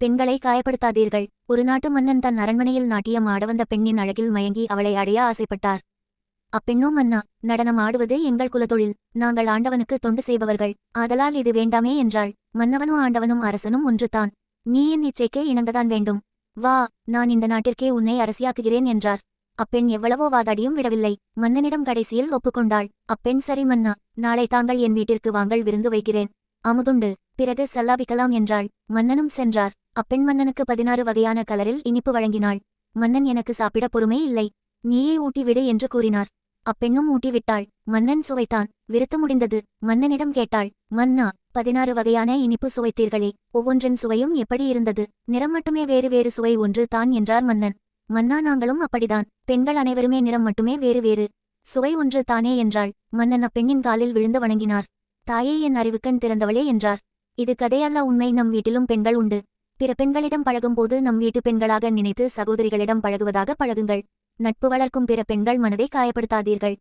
பெண்களை காயப்படுத்தாதீர்கள். ஒரு நாட்டு மன்னன் தன் அரண்மனையில் நாட்டியம் ஆடவந்த பெண்ணின் அழகில் மயங்கி அவளை அடைய ஆசைப்பட்டார். அப்பெண்ணோ மன்னா நடனம் ஆடுவது எங்கள் குலத்தொழில். நாங்கள் ஆண்டவனுக்கு தொண்டு செய்பவர்கள். ஆதலால் இது வேண்டாமே என்றாள். மன்னவனும் ஆண்டவனும் அரசனும் ஒன்றுதான். நீ என் இச்சைக்கே இணங்கதான் வேண்டும். வா நான் இந்த நாட்டிற்கே உன்னை அரசியாக்குகிறேன் என்றார். அப்பெண் எவ்வளவோ வாதாடியும் விடவில்லை. மன்னனிடம் கடைசியில் ஒப்புக்கொண்டாள். அப்பெண் சரி மன்னா நாளை தாங்கள் என் வீட்டிற்கு வாங்கள் விருந்து வைக்கிறேன். அமுதுண்டு. பிறகு சல்லாபிக்கலாம் என்றாள். மன்னனும் சென்றார். அப்பெண் மன்னனுக்கு பதினாறு வகையான கலரில் இனிப்பு வழங்கினாள். மன்னன் எனக்கு சாப்பிட பொறுமை இல்லை. நீயே ஊட்டிவிடு என்று கூறினார். அப்பெண்ணும் ஊட்டிவிட்டாள் மன்னன் சுவைத்தான். விருத்து முடிந்தது. மன்னனிடம் கேட்டாள் மன்னா பதினாறு வகையான இனிப்பு சுவைத்தீர்களே. ஒவ்வொன்றின் சுவையும் எப்படி இருந்தது? நிறம் மட்டுமே வேறு வேறு சுவை ஒன்று தான் என்றார் மன்னன். மன்னா நாங்களும் அப்படிதான். பெண்கள் அனைவருமே நிறம் மட்டுமே வேறு வேறு சுவை ஒன்று தானே என்றாள். மன்னன் அப்பெண்ணின் காலில் விழுந்து வணங்கினார். தாயே என் அறிவுக்கண் திறந்தவளே என்றார். இது கதையல்ல உண்மை. நம் வீட்டிலும் பெண்கள் உண்டு. பிற பெண்களிடம் பழகும்போது நம் வீட்டு பெண்களாக நினைத்து சகோதரிகளிடம் பழகுவதாக பழகுங்கள். நட்பு வளர்க்கும் பிற பெண்கள் மனதை காயப்படுத்தாதீர்கள்.